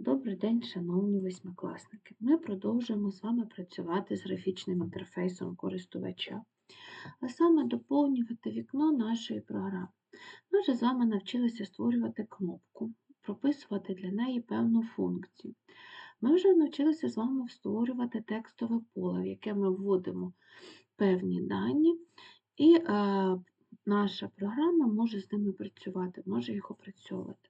Добрий день, шановні восьмикласники. Ми продовжуємо з вами працювати з графічним інтерфейсом користувача, а саме доповнювати вікно нашої програми. Ми вже з вами навчилися створювати кнопку, прописувати для неї певну функцію. Ми вже навчилися з вами створювати текстове поле, в яке ми вводимо певні дані, і е, наша програма може з ними працювати, може їх опрацьовувати.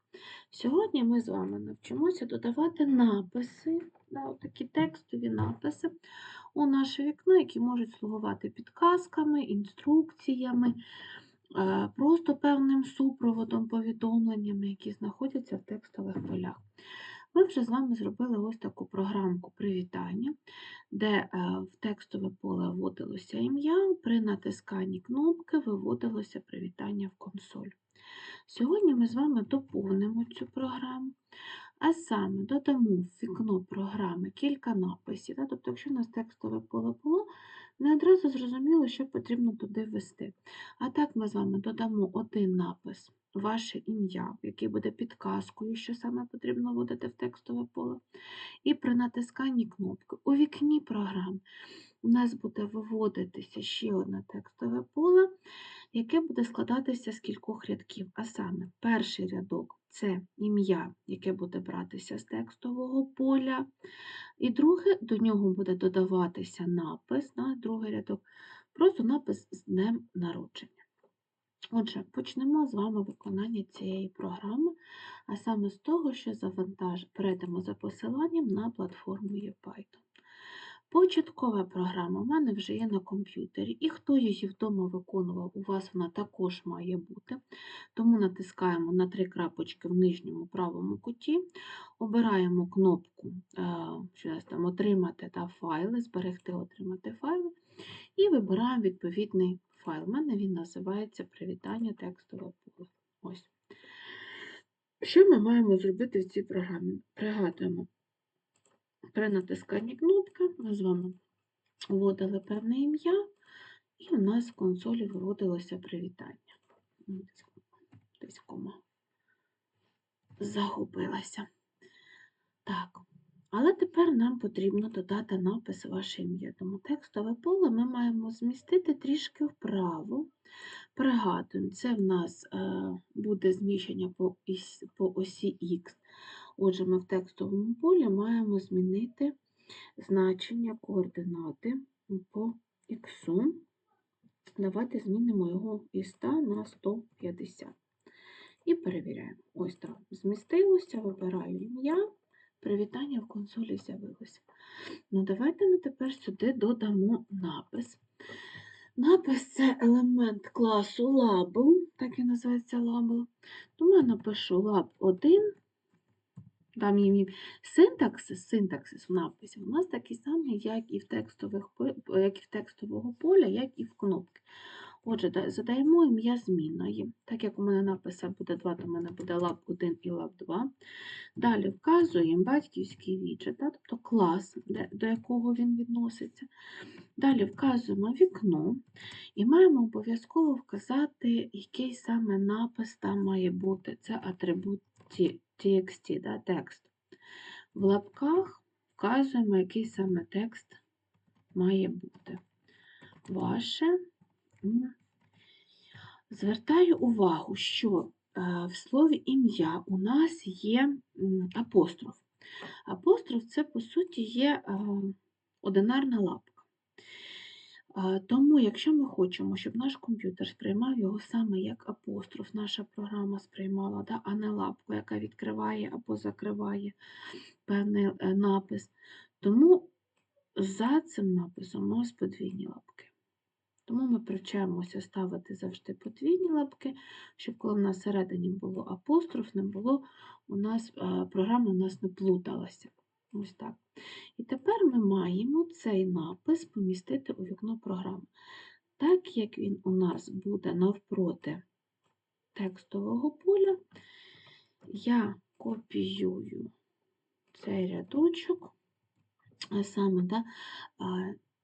Сьогодні ми з вами навчимося додавати написи, да, такі текстові написи у наше вікно, які можуть слугувати підказками, інструкціями, е, просто певним супроводом, повідомленнями, які знаходяться в текстових полях. Ми вже з вами зробили ось таку програмку привітання, де е, в текстове поле вводилося ім'я, при натисканні кнопки виводилося привітання в консоль. Сьогодні ми з вами доповнимо цю програму, а саме додамо в вікно програми кілька написів. Тобто, якщо у нас текстове поле було, не одразу зрозуміло, що потрібно туди ввести. А так ми з вами додамо один напис, ваше ім'я, який буде підказкою, що саме потрібно вводити в текстове поле. І при натисканні кнопки у вікні програм у нас буде виводитися ще одне текстове поле, яке буде складатися з кількох рядків. А саме, перший рядок це ім'я, яке буде братися з текстового поля. І друге, до нього буде додаватися напис, на другий рядок, просто напис з днем народження. Отже, почнемо з вами виконання цієї програми, а саме з того, що завантаж... перейдемо за посиланням на платформу ePython. Початкова програма в мене вже є на комп'ютері, і хто її вдома виконував, у вас вона також має бути. Тому натискаємо на три крапочки в нижньому правому куті, обираємо кнопку е, що там, Отримати та файли, зберегти, отримати файли, і вибираємо відповідний файл. У мене він називається Привітання текстове поле. Ось. Що ми маємо зробити в цій програмі? Пригадуємо. При натисканні кнопки ми з вами вводили певне ім'я, і у нас в консолі виводилося привітання. Десь кома загубилася. Так, але тепер нам потрібно додати напис ваше ім'я. Тому текстове поле ми маємо змістити трішки вправо. Пригадуємо, це в нас е, буде зміщення по осі Х. Отже, ми в текстовому полі маємо змінити значення координати по х. Давайте змінимо його із 100 на 150. І перевіряємо. Ось так. Змістилося, вибираю ім'я, привітання в консолі з'явилося. Ну, Давайте ми тепер сюди додамо напис. Напис це елемент класу Label, так і називається Label. Тому я напишу lab 1 там є синтаксис, синтаксис в написі у нас такий самий, як і в текстових, як і в текстового поля, як і в кнопки. Отже, задаємо ім'я змінної. Так як у мене написа буде 2, то в мене буде lab 1 і lab 2. Далі вказуємо батьківський віджит, тобто клас, до якого він відноситься. Далі вказуємо вікно і маємо обов'язково вказати, який саме напис там має бути. Це атрибут txt, да, текст. В лапках вказуємо, який саме текст має бути. Ваше. Звертаю увагу, що е, в слові ім'я у нас є апостроф. Апостроф це, по суті, є е, одинарна лапка. Тому, якщо ми хочемо, щоб наш комп'ютер сприймав його саме як апостроф, наша програма сприймала, да, а не лапку, яка відкриває або закриває певний е, напис, тому за цим написом у нас подвійні лапки. Тому ми привчаємося ставити завжди подвійні лапки, щоб коли в нас всередині було апостроф, не було у нас, е, програма у нас не плуталася. Ось так. І тепер ми маємо цей напис помістити у вікно програми. Так як він у нас буде навпроти текстового поля, я копіюю цей рядочок, саме да,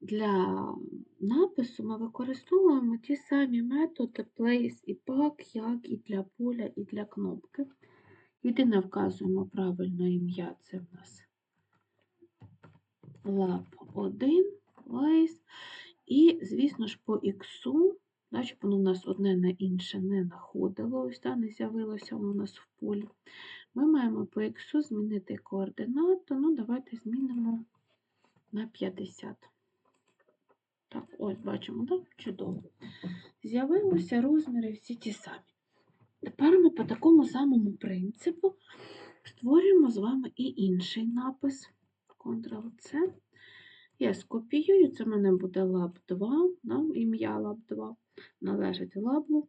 для напису ми використовуємо ті самі методи place і pack, як і для поля, і для кнопки. Єдине вказуємо правильно ім'я, це в нас лап 1, place. І, звісно ж, по іксу, щоб воно в нас одне на інше не находило, ось та, не з'явилося воно у нас в полі. Ми маємо по іксу змінити координату. Ну, давайте змінимо на 50. Так, ось бачимо, так? Чудово. З'явилися розміри всі ті самі. Тепер ми по такому самому принципу створюємо з вами і інший напис. Ctrl-C. Я скопіюю, це в мене буде лаб 2, да, ім'я лаб 2, належить лаблу.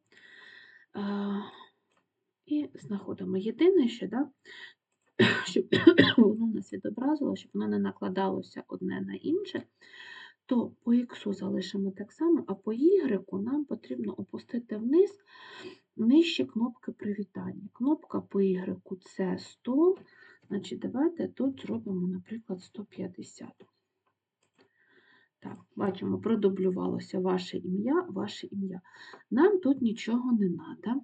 І знаходимо єдине, що, да, щоб воно нас відобразило, щоб воно не накладалося одне на інше, то по X залишимо так само, а по Y нам потрібно опустити вниз нижче кнопки привітання. Кнопка по Y це 100, значить давайте тут зробимо, наприклад, 150. Так, бачимо, продублювалося ваше ім'я, ваше ім'я. Нам тут нічого не треба,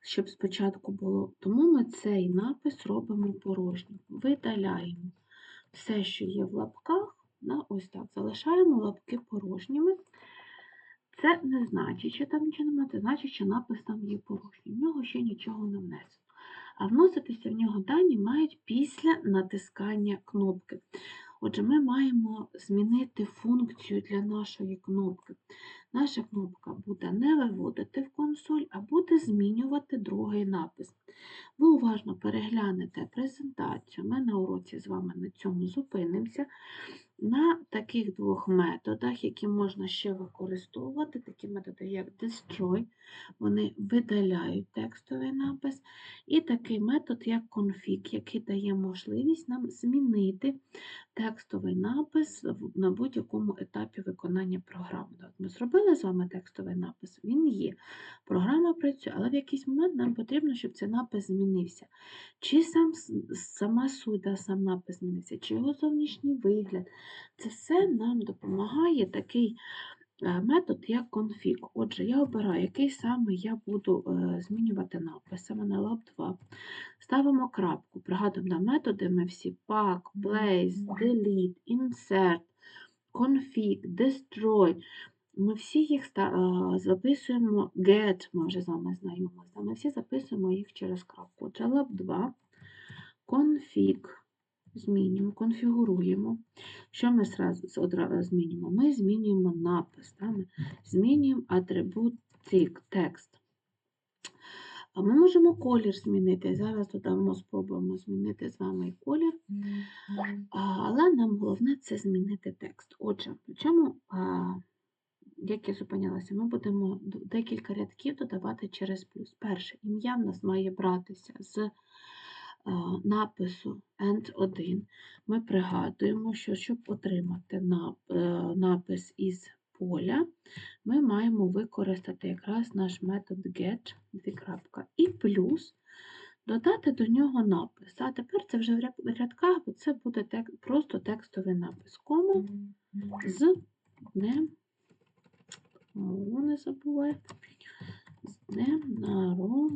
щоб спочатку було. Тому ми цей напис робимо порожнім. Видаляємо все, що є в лапках. Да, ось так, залишаємо лапки порожніми. Це не значить, що там нічого немає, це значить, що напис там є порожній. В нього ще нічого не внесено. А вноситися в нього дані мають після натискання кнопки. Отже, ми маємо змінити функцію для нашої кнопки. Наша кнопка буде не виводити в консоль, а буде змінювати другий напис. Ви уважно переглянете презентацію. Ми на уроці з вами на цьому зупинимося. На таких двох методах, які можна ще використовувати, такі методи, як destroy, вони видаляють текстовий напис, і такий метод, як config, який дає можливість нам змінити текстовий напис на будь-якому етапі виконання програми. От Ми зробили з вами текстовий напис, він є. Програма працює, але в якийсь момент нам потрібно, щоб цей напис змінився. Чи сам, сама суть, сам напис змінився, чи його зовнішній вигляд. Це все нам допомагає такий е, метод, як конфіг. Отже, я обираю, який саме я буду е, змінювати напис. Саме на lab 2. Ставимо крапку. Пригадуємо на методи ми всі pack, place, delete, insert, config, destroy. Ми всі їх е, записуємо get, ми вже з вами знайомі. Ми всі записуємо їх через крапку. Отже, lab 2, config змінюємо, конфігуруємо. Що ми зразу одразу змінюємо? Ми змінюємо напис, да? ми змінюємо атрибут текст. А ми можемо колір змінити. Зараз додамо, спробуємо змінити з вами колір. Але нам головне це змінити текст. Отже, причому, як я зупинялася, ми будемо декілька рядків додавати через плюс. Перше, ім'я в нас має братися з напису END1 ми пригадуємо, що щоб отримати е, напис із поля, ми маємо використати якраз наш метод get і плюс додати до нього напис. А тепер це вже в рядках, бо це буде просто текстовий напис. Кома з днем, не забувайте, з днем народження.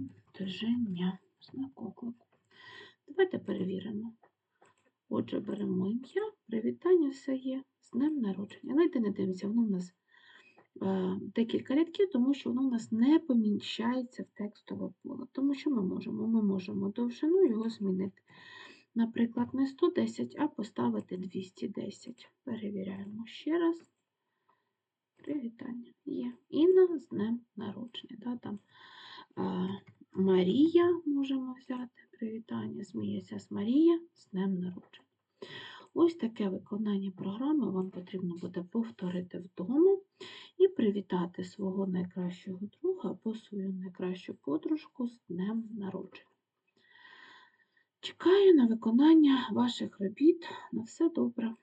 Знак оклику. Давайте перевіримо. Отже, беремо ім'я, привітання, все є, з днем народження. Йди не дивимося, воно в нас е, декілька рядків, тому що воно в нас не поміщається в текстове поле. Тому що ми можемо? Ми можемо довжину його змінити. Наприклад, не 110, а поставити 210. Перевіряємо ще раз. Привітання є. Інна з днем народження. Да, там, е, Марія можемо взяти привітання. сміється з Марія з Днем народження. Ось таке виконання програми вам потрібно буде повторити вдома і привітати свого найкращого друга або свою найкращу подружку з Днем народження. Чекаю на виконання ваших робіт. На все добре.